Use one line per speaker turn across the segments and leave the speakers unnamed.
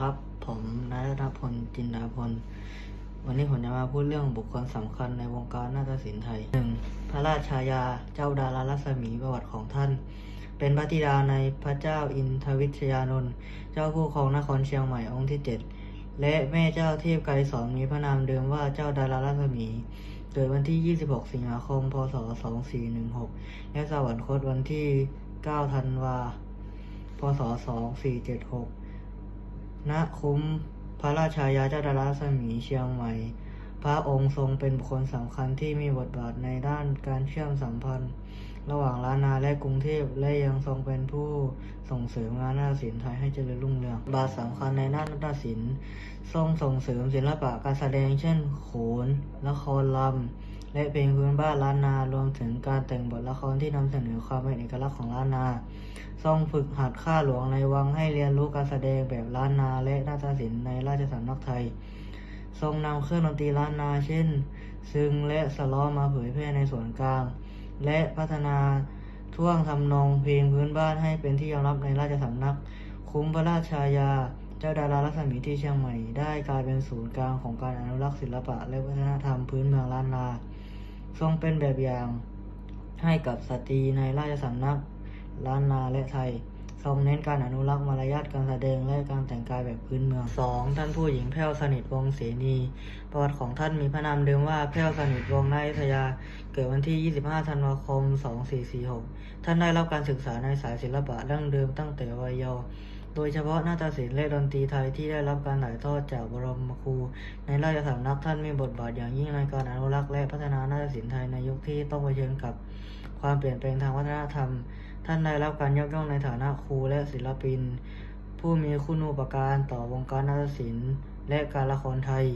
ครับ ผมนายรัตนพลจินดาพล วันนี้ผมจะมาพูดเรื่องบุคคลสำคัญในวงการนาฏศิลป์ไทย 1. พระราชายาเจ้าดารารัศมีประวัติของท่าน เป็นพระธิดาในพระเจ้าอินทวิชยานนท์เจ้าผู้ครองนครเชียงใหม่องค์ที่ 7 และแม่เจ้าเทพไกรสอนมีพระนามเดิมว่าเจ้าดารารัศมี เกิดวันที่ 26 สิงหาคม พศ 2416 และสวรรคตวันที่ 9 ธันวา พศ 2476 ณคุ้มพระราชายาเจ้าดาราสมีเชียงใหม่ พระองค์ทรงเป็นบุคคลสำคัญที่มีบทบาทในด้านการเชื่อมสัมพันธ์ ระหว่างล้านนาและกรุงเทพและยังทรงเป็นผู้ส่งเสริมงานนาฏศิลป์ไทยให้เจริญรุ่งเรือง บาทสำคัญในด้านนาฏศิลป์ทรงส่งเสริมศิลปะการแสดงเช่น โขนละครลำ และเพลงพื้นบ้านล้านนา รวมถึงการแต่งบทละครที่นำเสนอความเป็นเอกลักษณ์ของล้านนาทรงฝึกหัดข้าหลวงในวังให้เรียนรู้การแสดงแบบล้านนาและนาฏศิลป์ในราชสำนักไทย ทรงนำเครื่องดนตรีล้านนา เช่น ซึงและสล้อมาเผยแพร่ในส่วนกลาง และพัฒนาท่วงทำนองเพลงพื้นบ้านให้เป็นที่ยอมรับในราชสำนัก คุ้มพระราชายา เจ้าดารารัศมีที่เชียงใหม่ ได้กลายเป็นศูนย์กลางของการอนุรักษ์ศิลปะและวัฒนธรรมพื้นเมืองล้านนา ทรงเป็นแบบอย่าง ให้กับสตรีในราชสำนักล้านนาและไทย ทรงเน้นการอนุรักษ์มารยาทการแสดงและการแต่งกายแบบพื้นเมือง 2. ท่านผู้หญิงแพ้วสนิทวงศ์เสนีประวัติของท่านมีพระนามเดิมว่าแพ้วสนิทวงศ์นายุธยา เกิดวันที่ 25 ธันวาคม 2446 ท่านได้รับการศึกษาในสายศิลปะดั้งเดิมตั้งแต่วัยเยาว์ โดยเฉพาะนาฏศิลป์และดนตรีไทยที่ได้รับการถ่ายทอดจากบรมครู ในราชสำนักท่านมีบทบาทอย่างยิ่งในการอนุรักษ์และพัฒนานาฏศิลป์ไทยในยุคที่ต้องเผชิญกับความเปลี่ยนแปลงทางวัฒนธรรม ท่านได้รับการยกย่องในฐานะครูและศิลปิน ผู้มีคุณูปการต่อวงการนาฏศิลป์ และการละครไทย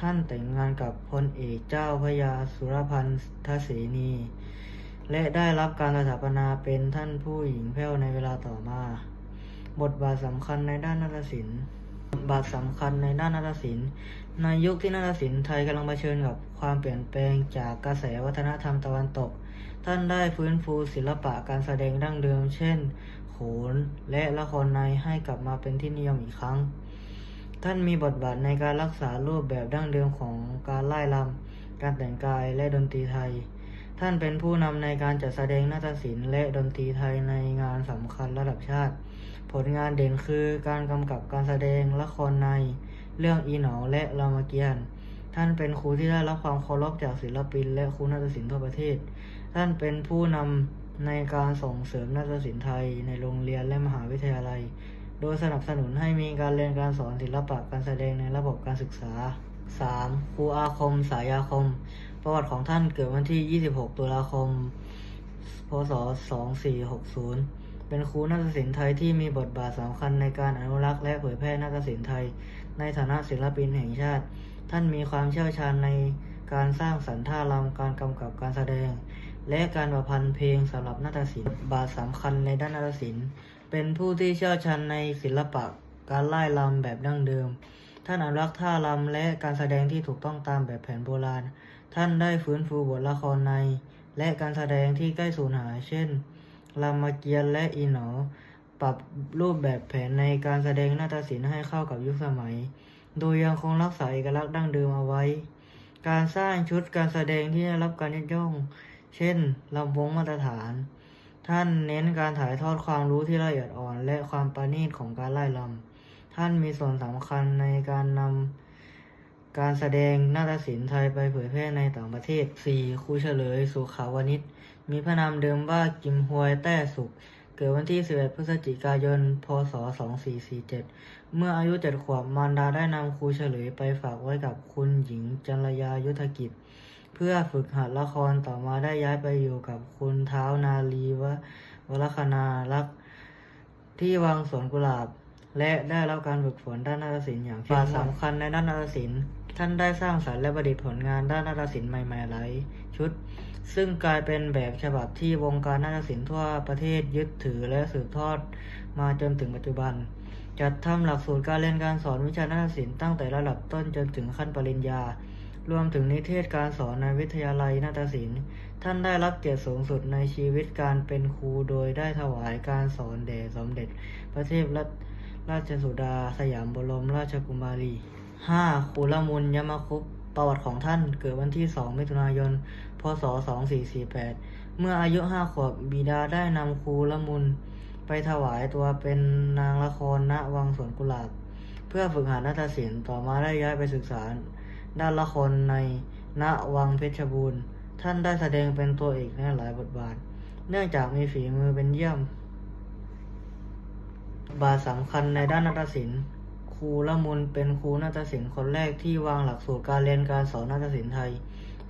ท่านแต่งงานกับพลเอกเจ้าพยาสุรพันธ์ทเสนีและได้รับการสถาปนาเป็นท่านผู้หญิงแพ้วในเวลาต่อมา บทบาทสำคัญในด้านนาฏศิลป์บทบาทสำคัญในด้านนาฏศิลป์ในยุคที่นาฏศิลป์ไทยกำลังเผชิญกับความเปลี่ยนแปลงจากกระแสวัฒนธรรมตะวันตก ท่านได้ฟื้นฟูศิลปะการแสดงดั้งเดิม เช่น โขนและละครในให้กลับมาเป็นที่นิยมอีกครั้ง ท่านมีบทบาทในการรักษารูปแบบดั้งเดิมของการไล่ลำการแต่งกายและดนตรีไทย ท่านเป็นผู้นำในการจัดแสดงนาฏศิลป์และดนตรีไทยในงานสำคัญระดับชาติ ผลงานเด่นคือการกำกับการแสดงละครใน เรื่องอีหนอและรามเกียรติ์ท่านเป็นครูที่ได้รับความเคารพจากศิลปิน และครูนาฏศิลป์ทั่วประเทศ ท่านเป็นผู้นำในการส่งเสริมนาฏศิลป์ไทยในโรงเรียนและมหาวิทยาลัย โดยสนับสนุนให้มีการเรียนการสอนศิลปะการแสดงในระบบการศึกษา 3. ครูอาคม สายาคม ประวัติของท่านเกิดวันที่ 26 ตุลาคม พศ 2460 เป็นครูนาฏศิลป์ไทยที่มีบทบาทสำคัญในการอนุรักษ์และเผยแพร่นาฏศิลป์ไทย ในฐานะศิลปินแห่งชาติ ท่านมีความเชี่ยวชาญในการสร้างสรรค์ท่ารำการกำกับการแสดง และการประพันธ์เพลงสำหรับนาฏศิลป์บาทสำคัญในด้านนาฏศิลป์ เป็นผู้ที่เชี่ยวชาญในศิลปะการไล่ลำแบบดั้งเดิม ท่านอนุรักษ์ท่ารำและการแสดงที่ถูกต้องตามแบบแผนโบราณ ท่านได้ฟื้นฟูบทละครใน และการแสดงที่ใกล้สูญหาย เช่นรามเกียรติ์และอีหนอ ปรับรูปแบบแผนในการแสดงนาฏศิลป์ให้เข้ากับยุคสมัย โดยยังคงรักษาเอกลักษณ์ดั้งเดิมเอาไว้ การสร้างชุดการแสดงที่ได้รับการยกย่อง เช่นลำวงมาตรฐาน ท่านเน้นการถ่ายทอดความรู้ที่ละเอียดอ่อน และความประณีตของการไล่ลำ ท่านมีส่วนสำคัญในการนำการแสดงนาฏศิลป์ไทยไปเผยแพร่ในต่างประเทศ 4. ครูเฉลย สุขาวนิชมีพระนามเดิมว่ากิมฮวยแต้สุข เกิดวันที่ 11 พฤศจิกายน พศ 2447 เมื่ออายุ 7 ขวบมารดาได้นำครูเฉลยไปฝากไว้กับคุณหญิงจันรยายุทธกิจ เพื่อฝึกหัดละครต่อมาได้ย้ายไปอยู่กับคุณเท้านาลีวะวรคณารักษ์ที่วังสวนกุหลาบ และได้รับการฝึกฝนด้านนาฏศิลป์อย่างเข้มงวดสำคัญในด้านนาฏศิลป์ท่านได้สร้างสรรค์และประดิษฐ์ผลงานด้านนาฏศิลป์ใหม่ๆหลายชุด ซึ่งกลายเป็นแบบฉบับที่วงการนาฏศิลป์ทั่วประเทศยึดถือและสืบทอดมาจนถึงปัจจุบัน จัดทำหลักสูตรการเรียนการสอนวิชานาฏศิลป์ตั้งแต่ระดับต้นจนถึงขั้นปริญญา รวมถึงนิเทศการสอนในวิทยาลัยนาฏศิลป์ ท่านได้รับเกียรติสูงสุดในชีวิตการเป็นครูโดยได้ถวายการสอนแด่สมเด็จ พระเทพรัต ราชสุดาสยามบรมราชกุมารี 5. คูลมุลยมคุปประวัติของท่านเกิดวันที่ 2 มิถุนายน พศ 2448 เมื่ออายุ 5 ขวบบิดาได้นำคูลมุลไปถวายตัวเป็นนางละครณวังสวนกุหลาบ เพื่อฝึกหัดนาฏศิลป์ต่อมาได้ย้ายไปศึกษา ด้านละครในณวังเพชรบูรณ์ ท่านได้แสดงเป็นตัวเอกในหลายบทบาท เนื่องจากมีฝีมือเป็นเยี่ยม บาทสำคัญในด้านนาฏศิลป์ ครูละมุนเป็นครูนาฏศิลป์คนแรกที่วางหลักสูตรการเรียนการสอนนาฏศิลป์ไทย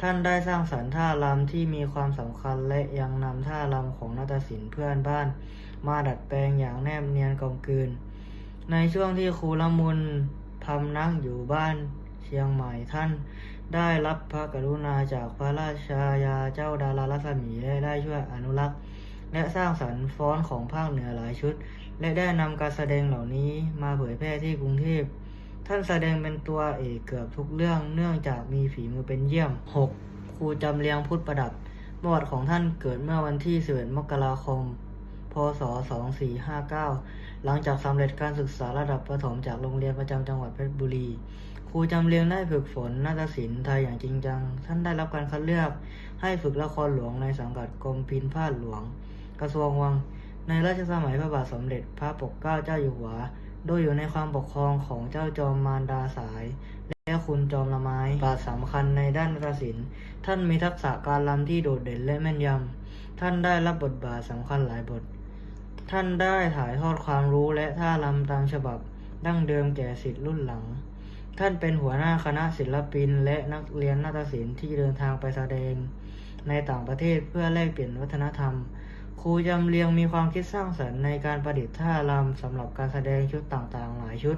ท่านได้สร้างสรรค์ท่ารำที่มีความสำคัญและยังนำท่ารำของนาฏศิลป์เพื่อนบ้าน มาดัดแปลงอย่างแนบเนียนกลมกลืน ในช่วงที่ครูละมุนพำนักอยู่บ้านเชียงใหม่ท่าน ได้รับพระกรุณาจากพระราชายาเจ้าดารารัศมีและได้ช่วยอนุรักษ์ และสร้างสรรค์ฟ้อนของภาคเหนือหลายชุด และได้นำการแสดงเหล่านี้มาเผยแพร่ที่กรุงเทพ ท่านแสดงเป็นตัวเอกเกือบทุกเรื่องเนื่องจากมีฝีมือเป็นเยี่ยม 6. ครูจำเรียงพุทธประดับประวัติของท่านเกิดเมื่อวันที่11มกราคม พศ 2459 หลังจากสำเร็จการศึกษาระดับประถมจากโรงเรียนประจำจังหวัดเพชรบุรี ครูจำเรียงได้ฝึกฝนนาฏศิลป์ไทยอย่างจริงจัง ท่านได้รับการคัดเลือกให้ฝึกละครหลวงในสังกัดกรมพินพาดหลวง กระทรวงวัง ในราชสมัยพระบาทสมเด็จพระปกเกล้าเจ้าอยู่หัว โดยอยู่ในความปกครองของเจ้าจอมมารดาสาย และคุณจอมละไม้บาทสำคัญในด้านนาฏศิลป์ท่านมีทักษะการรำที่โดดเด่นและแม่นยำ ท่านได้รับบทบาทสำคัญหลายบท ท่านได้ถ่ายทอดความรู้และท่ารำตามฉบับดั้งเดิมแก่ศิษย์รุ่นหลัง ท่านเป็นหัวหน้าคณะศิลปิน และนักเรียนนาฏศิลป์ที่เดินทางไปแสดง ในต่างประเทศเพื่อแลกเปลี่ยนวัฒนธรรม ครูจำเรียงมีความคิดสร้างสรรค์ในการประดิษฐ์ท่ารำสำหรับการแสดงชุดต่างๆ หลายชุด